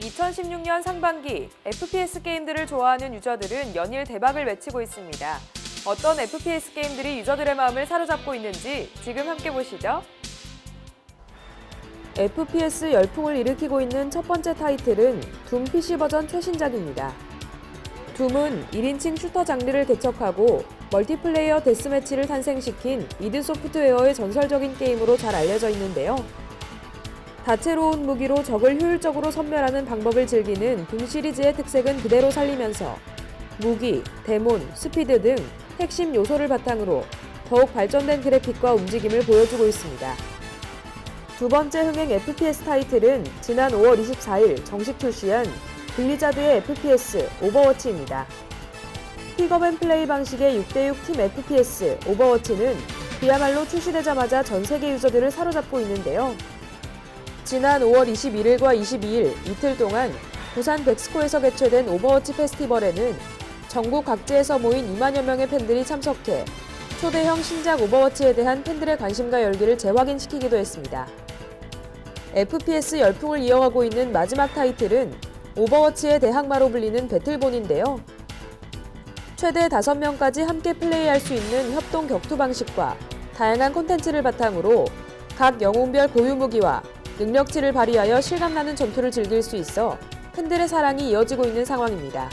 2016년 상반기 FPS 게임들을 좋아하는 유저들은 연일 대박을 외치고 있습니다. 어떤 FPS 게임들이 유저들의 마음을 사로잡고 있는지 지금 함께 보시죠. FPS 열풍을 일으키고 있는 첫 번째 타이틀은 둠 PC 버전 최신작입니다. 둠은 1인칭 슈터 장르를 개척하고 멀티플레이어 데스매치를 탄생시킨 이드 소프트웨어의 전설적인 게임으로 잘 알려져 있는데요. 다채로운 무기로 적을 효율적으로 섬멸하는 방법을 즐기는 둠 시리즈의 특색은 그대로 살리면서 무기, 데몬, 스피드 등 핵심 요소를 바탕으로 더욱 발전된 그래픽과 움직임을 보여주고 있습니다. 두 번째 흥행 FPS 타이틀은 지난 5월 24일 정식 출시한 블리자드의 FPS 오버워치입니다. 픽업앤 플레이 방식의 6대6 팀 FPS 오버워치는 그야말로 출시되자마자 전 세계 유저들을 사로잡고 있는데요. 지난 5월 21일과 22일 이틀 동안 부산 백스코에서 개최된 오버워치 페스티벌에는 전국 각지에서 모인 2만여 명의 팬들이 참석해 초대형 신작 오버워치에 대한 팬들의 관심과 열기를 재확인시키기도 했습니다. FPS 열풍을 이어가고 있는 마지막 타이틀은 오버워치의 대항마로 불리는 배틀본인데요. 최대 5명까지 함께 플레이할 수 있는 협동 격투 방식과 다양한 콘텐츠를 바탕으로 각 영웅별 고유 무기와 능력치를 발휘하여 실감나는 전투를 즐길 수 있어 팬들의 사랑이 이어지고 있는 상황입니다.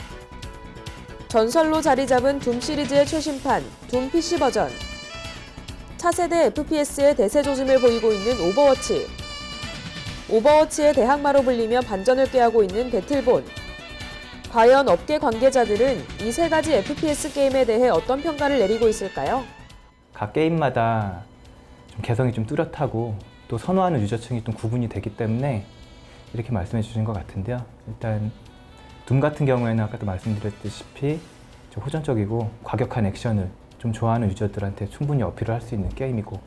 전설로 자리 잡은 둠 시리즈의 최신판 둠 PC 버전 차세대 FPS의 대세 조짐을 보이고 있는 오버워치 오버워치의 대항마로 불리며 반전을 꾀하고 있는 배틀본 과연 업계 관계자들은 이 세 가지 FPS 게임에 대해 어떤 평가를 내리고 있을까요? 각 게임마다 좀 개성이 좀 뚜렷하고 또 선호하는 유저층이 좀 구분이 되기 때문에 이렇게 말씀해 주신 것 같은데요. 일단 둠 같은 경우에는 아까도 말씀드렸다시피 좀 호전적이고 과격한 액션을 좀 좋아하는 유저들한테 충분히 어필을 할 수 있는 게임이고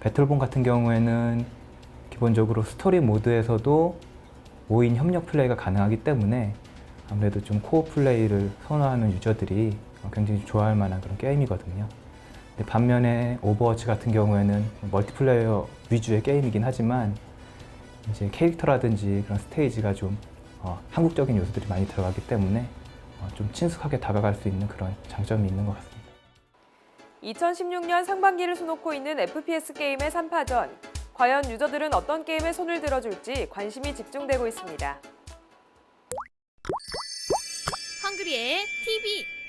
배틀본 같은 경우에는 기본적으로 스토리 모드에서도 5인 협력 플레이가 가능하기 때문에 아무래도 좀 코어 플레이를 선호하는 유저들이 굉장히 좋아할 만한 그런 게임이거든요. 근데 반면에 오버워치 같은 경우에는 멀티플레이어 위주의 게임이긴 하지만 이제 캐릭터라든지 그런 스테이지가 좀 어, 한국적인 요소들이 많이 들어가기 때문에 어, 좀 친숙하게 다가갈 수 있는 그런 장점이 있는 것 같습니다. 2016년 상반기를 수놓고 있는 FPS 게임의 3파전. 과연 유저들은 어떤 게임에 손을 들어줄지 관심이 집중되고 있습니다. 헝그리의 TV